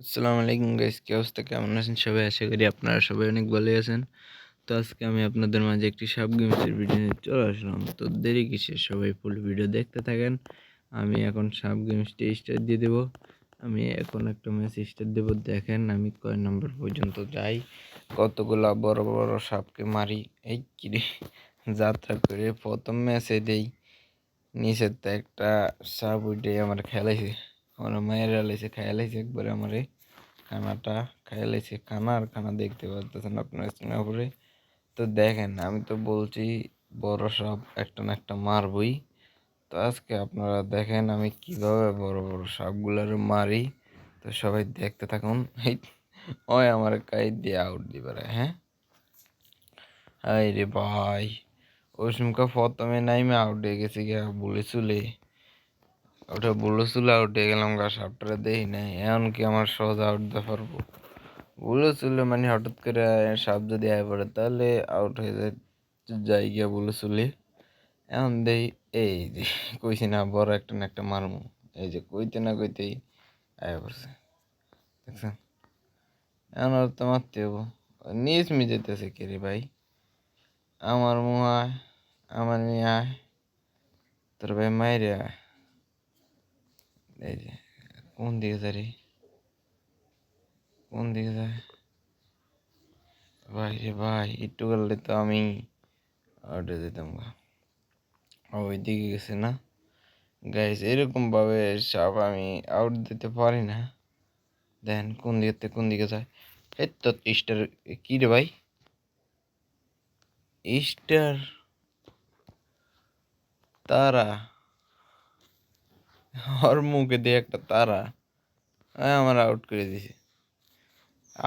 আসসালামু আলাইকুম গাইস কি অবস্থা? কেমন আছেন সবাই? আশা করি আপনারা সবাই অনেক ভালোই আছেন। তো আজকে আমি আপনাদের মাঝে একটি সাব গেমসের ভিডিও নিয়ে চলে আসলাম। তো দেরি কিসে সবাই ফুল ভিডিও দেখতে থাকেন। আমি এখন সাব গেমসটি স্টার্ট দিয়ে দেবো। আমি এখন একটা ম্যাচ স্টার্ট দেবো। দেখেন, আমি কয় নম্বর পর্যন্ত যাই। কতগুলা বড় বড় সাপকে মারি? এই কিরে যাত্রা করে প্রথম ম্যাচে দেই। নিচের তো একটা সাপ উঠে আমার খেলাইছে। আমার মায়ের লাইছে, খাইয়া লাইছে একবারে আমারে। খানাটা খাইয়া লাইছে, খানা আর খানা দেখতে পারতেছেন আপনার স্ক্রিনের উপরে। তো দেখেন, আমি তো বলছি বড় সাপ একটা না একটা মারবই। তো আজকে আপনারা দেখেন আমি কীভাবে বড় বড় সাপগুলার মারি। তো সবাই দেখতে থাকুন। এই ওই আমার কাই দিয়ে আউট দিবারে হ্যাঁ? হাই রে ভাই, ওই সময় প্রথমে নাইমে আউট হয়ে গেছে গিয়া, বলে চলে। ওটা আউট হয়ে গেলাম, গা সাপটা দেখি নাই। এখন কি আমার সহজ আউট দিতে পারব? বলেছিল মানে হঠাৎ করে সাপ যদি আয় পড়ে, তাহলে আউট হয়ে যায় যাই গিয়া বলেছিল এখন দেই, এই যে কইছি না, বড় একটা না একটা মারমু। এই যে কইতে না কইতেই আয় পড়ছে। দেখছেন? এখন আর তো মারতে হব নিজ মি যেতেছে কে রে ভাই? আমার মুহায় আমার মেয়ে আয় তোর ভাই মাইরে আয় এই যে, কোন দিকে যায় রে? কোন দিকে যায়? ভাই রে ভাই, একটু করলে তো আমি আউটে দিতাম ওই দিকে গেছে না? গাইস এরকম ভাবে সাপ আমি আউট দিতে পারি না। দেন, কোন দিকে কোন দিকে যায়? এই তো স্টার কি রে ভাই? স্টার তারা। ওর মুখে দিয়ে একটা তারা। আমার আউট করে দিছে।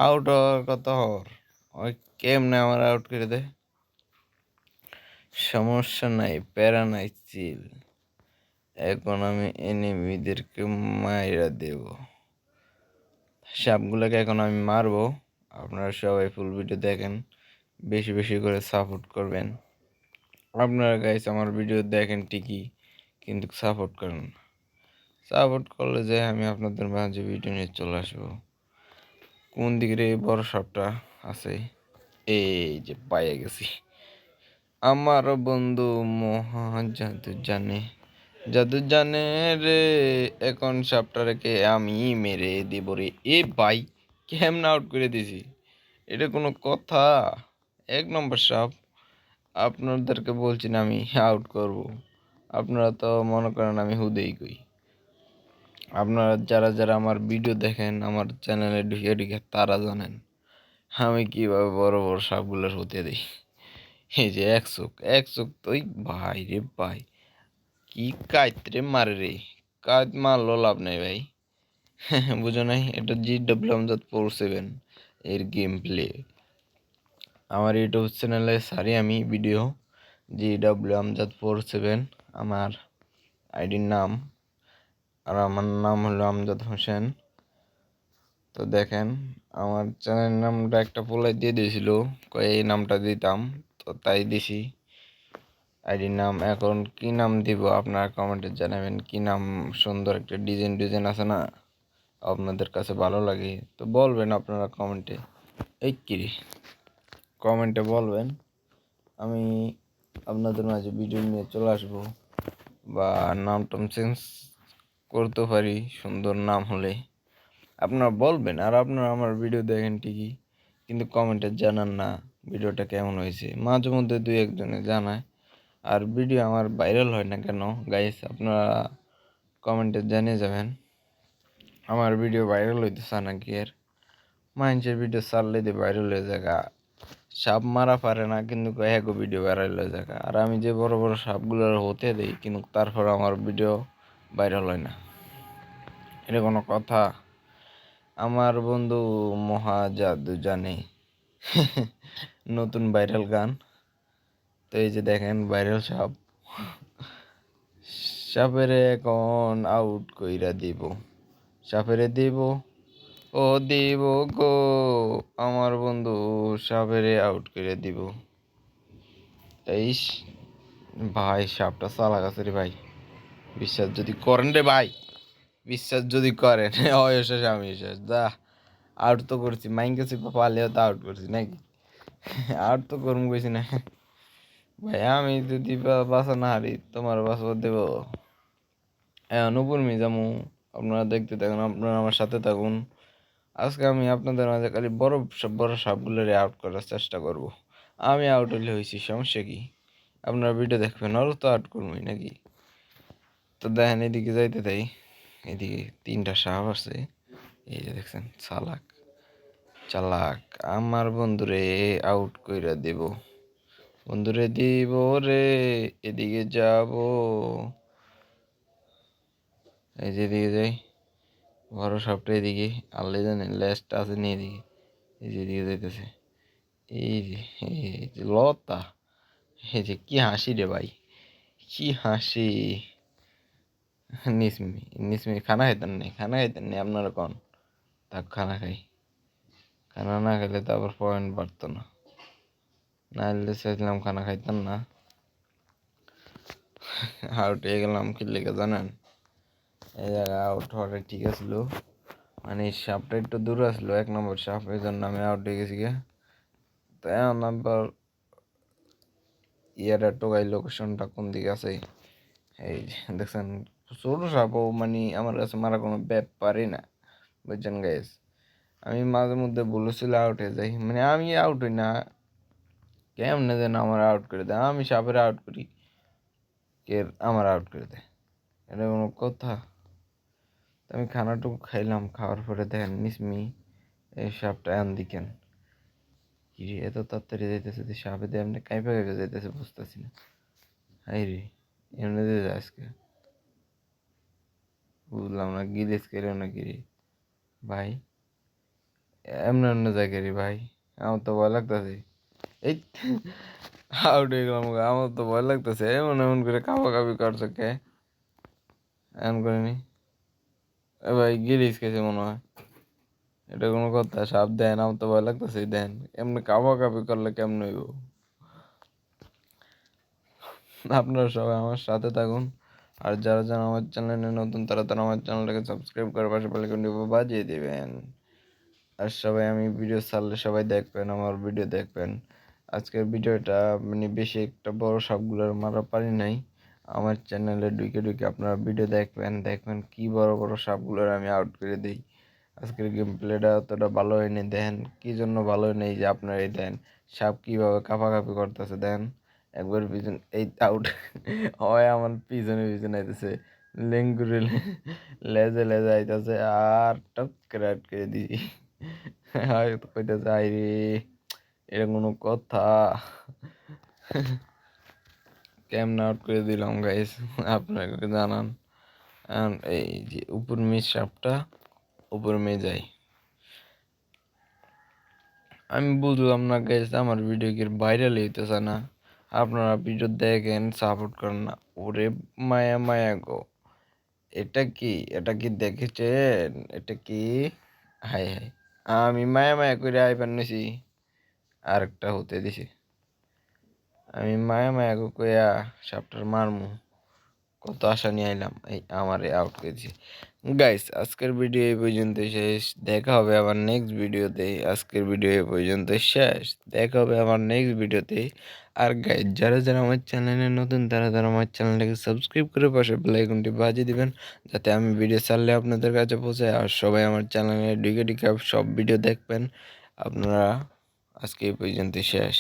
আউট হওয়ার কথা হওয়ার ওই কেমনে আমার আউট করে দেয়? সমস্যা নাই, প্যারা নাই চিল এখন আমি এনিমিদেরকে মাইরা দেব। সাপগুলোকে এখন আমি মারবো। আপনারা সবাই ফুল ভিডিও দেখেন। বেশি বেশি করে সাপোর্ট করবেন। আপনারা গাইস আমার ভিডিও দেখেন ঠিকই, কিন্তু সাপোর্ট করেন সাপোর্ট করলে যে আমি আপনাদের মাঝে ভিডিও নিয়ে চলে আসব। কোন দিকের এই বড় সাপটা আছে? এই যে পাইয়ে গেছি। আমার বন্ধু মহা জাদু জানে জাদু জানে রে, এখন সাপটা রেখে আমি মেরে দিব রে। এ ভাই, কেমন আউট করে দিছি? এটা কোনো কথা? এক নম্বর সাপ, আপনাদেরকে বলছি না আমি আউট করব। আপনারা তো মনে করেন আমি হুদেই কই। আপনারা যারা যারা আমার ভিডিও দেখেন, আমার চ্যানেলে ঢুকে ঢুকে, তারা জানেন আমি কীভাবে বড় বড় সাপগুলোর হতে দিই। এই যে এক চোখ এক চোখ তো ওই ভাই রে ভাই, কি কাইতরে মারে রে কাজ মারলো লাভ নেই ভাই। বুঝো নাই, এটা G W Amjad four seven এর গেম প্লে আমার ইউটিউব চ্যানেলে সারি আমি video G W Amjad four seven আমার আইডির নাম। আর আমার নাম হলো আমজাদ হোসেন। তো দেখেন, আমার চ্যানেলের নামটা একটা পোলাই দিয়ে দিয়েছিল এই নামটা দিতাম, তো তাই দিছি। আইডির নাম, এখন কি নাম দিব আপনারা কমেন্টে জানাবেন, কি নাম সুন্দর একটা ডিজাইন ডিজাইন আছে না? আপনাদের কাছে ভালো লাগে, তো বলবেন আপনারা কমেন্টে। এই কিরে কমেন্টে বলবেন, আমি আপনাদের মাঝে ভিডিও নিয়ে চলে আসব, বা নাম টাম চেঞ্জ করতে পারি, সুন্দর নাম হলে। আপনারা বলবেন, আর আপনারা আমার ভিডিও দেখেন ঠিকই কিন্তু কমেন্টে জানান না ভিডিওটা কেমন হয়েছে। মাঝে মধ্যে দুই একজনে জানায়, আর ভিডিও আমার ভাইরাল হয় না কেন? গাইস আপনারা কমেন্টে জানিয়ে যাবেন, আমার ভিডিও ভাইরাল হইতেছে নাকি আর? মানুষের ভিডিও চাললে দিয়ে ভাইরাল হয়ে জায়গা সাপ মারা পারে না, কিন্তু এক ভিডিও ভাইরাল হয়ে জায়গা আর আমি যে বড় বড় সাপগুলোর হতে দিই, কিন্তু তারপর আমার ভিডিও ভাইরাল হয় না। এটা কোনো কথা। আমার বন্ধু মহা জাদু জানে নতুন ভাইরাল গান। তো এই যে দেখেন ভাইরাল সাপ। সাপেরে এখন আউট কইরা দিব। সাপেরে দিব? ও দিব গো। আমার বন্ধু সাপেরে আউট করে দিব। এই ভাই, সাপটা চালা গেছে রে ভাই। বিশ্বাস যদি করেন রে ভাই, বিশ্বাস যদি করেন অয়সা স্বামী শেষ। যা আউট তো করছি। মাইন কাছে পালেও তো আউট করছি নাকি? আউট তো করুম কইছি না। ভাই, আমি যদি বাসা না হারি, তোমার বাসা দেব। হ্যাঁ উপর মি যামু। আপনারা দেখতে থাকুন, আপনারা আমার সাথে থাকুন। আজকে আমি আপনাদের মাঝে খালি বড় সব বড় সাপগুলোরে আউট করার চেষ্টা করব। আমি আউট হলে হয়েছি, সমস্যা কি? আপনারা ভিডিও দেখবেন আরও তো আউট করবই নাকি? তো দেখেন, এদিকে যাইতে তাই এদিকে তিনটা সাপ আছে। এই যে দেখছেন, চালাক। চালাক, আমার বন্ধুরে আউট কইরা দেব। বন্ধুরে দিব রে, এদিকে যাব। এই যে এদিকে যাই। বড় সাপটা এদিকে, আল্লাহ জানে লেজটা আছে নি এদিকে। এই যে এদিকে যাইতেছে। এই যে এই যে, লতা। এই যে, কি হাসি রে ভাই। কি হাসি। নিসমি নিসমি খানা খাইতেন নেই, খানা খাইতেন নেই, আপনারা কন? তাক খানা খাই। খানা না খেলে তো আবার পয়েন্ট বাড়তো না। না হলে চাইছিলাম খানা খাইতাম না। আউট হয়ে গেলাম, কি লেগে জানেন? এই জায়গায় আউট হওয়াটা ঠিক আসলো। মানে সাপটা একটু দূরে আসলো, এক নম্বর সাপ, এই জন্য আমি আউট হয়ে গেছি গে তো আবার ইয়ার টোকাই লোকেশনটা কোন দিকে আছে? এই দেখছেন ছোট সাপও মানে আমার কাছে মারা কোনো ব্যাপারই না, বুঝছেন গাইস আমি মাঝে মধ্যে বলেছিল আউট হয়ে যাই। মানে আমি আউট হই না। কেমনে যেন আমার আউট করে দেয়। আমি সাপের আউট করি। কে আমার আউট করে দেয়। এটা কোনো কথা। আমি খানাটুকু খাইলাম, খাওয়ার পরে দেখেন নিসমি এই সাপটা আন দিকেন কি এত তাড়াতাড়ি যাইতেছে সাপে দিয়ে এমনি কাঁপে কাঁপে যাইতেছে, বুঝতেছি না। হাই রে, এমনি দিয়ে আজকে। বুঝলাম না গিরিস করে না গিরি ভাই, এমন অন্য জায়গা রে ভাই, আমার তো ভয় লাগতেছে। এই আউট হয়ে গেলাম আমার তো ভয় লাগতেছে, এমন এমন করে কাপা কাপি করছে কে? এমন করিনি এ ভাই গিরিস খেয়েছে মনে হয়? এটা কোনো কথা, সাপ দেন, আমার তো ভয় লাগতেছে দেন। এমনি কাপা কাপি করলে কেমন হইব? আপনারা সবাই আমার সাথে থাকুন। আর যারা যারা আমার চ্যানেলে নতুন, তারা তারা আমার চ্যানেলটাকে সাবস্ক্রাইব করে পাশে বাজিয়ে দিবেন। আর সবাই আমি ভিডিও ছাড়লে সবাই দেখবেন, আমার ভিডিও দেখবেন। আজকের ভিডিওটা মানে বেশি একটা বড় সবগুলোর মারা পারি নাই। আমার চ্যানেলে ঢুকে ঢুকে আপনারা ভিডিও দেখবেন দেখবেন কি বড় বড় সাপগুলোর আমি আউট করে দিই। আজকের গেম প্লেটা অতটা ভালো হয়নি দেখেন কি জন্য ভালো হয়নি যে আপনারা এই দেন। সাপ কীভাবে কাঁপাকাঁপি করতেছে, দেন। একবার পিছন, এই আউট হয় আমার পিছনে পিছনে আইতেছে। লেঙ্গুরে লেজে লেজে আইতেছে আর টপ করে আটকে দিই হয়তো কইতেছে আই রে এটা কোনো কথা? কেমন আউট করে দিলাম গাইস আপনাকে জানান। এই যে উপর মেয়ে সাপটা, উপর মেয়ে যাই আমি বুঝলাম না গাইস আমার ভিডিও কি ভাইরাল হইতেছে না? আপনারা ভিডিও দেখেন সাপোর্ট করেন না। ওরে মায়া মায়া গো। এটা কি? এটা কি দেখেছেন? এটা কি? হাই হাই আমি মায়া মায়া করে আইবার নিছি। আরেকটা হতে দিছি। আমি মায়া মায়া গো কইয়া সাপটার মারমু। কত আশা নিয়ে আইলাম। এই আমারে আউট করে দিছি। গাইস আজকের ভিডিও এই পর্যন্ত শেষ। দেখা হবে আবার নেক্সট ভিডিওতে আজকের ভিডিও এই পর্যন্ত শেষ। দেখা হবে আবার নেক্সট ভিডিওতে আর গাইস যারা যারা আমার চ্যানেলে নতুন, তারা তারা আমার চ্যানেলটাকে সাবস্ক্রাইব করে পাশে বেল আইকনটি বাজিয়ে দিবেন, যাতে আমি ভিডিও ছাড়লে আপনাদের কাছে পৌঁছায়। আর সবাই আমার চ্যানেলে ঢুকে ঢুকে সব ভিডিও দেখবেন। আপনারা আজকে এই পর্যন্ত শেষ।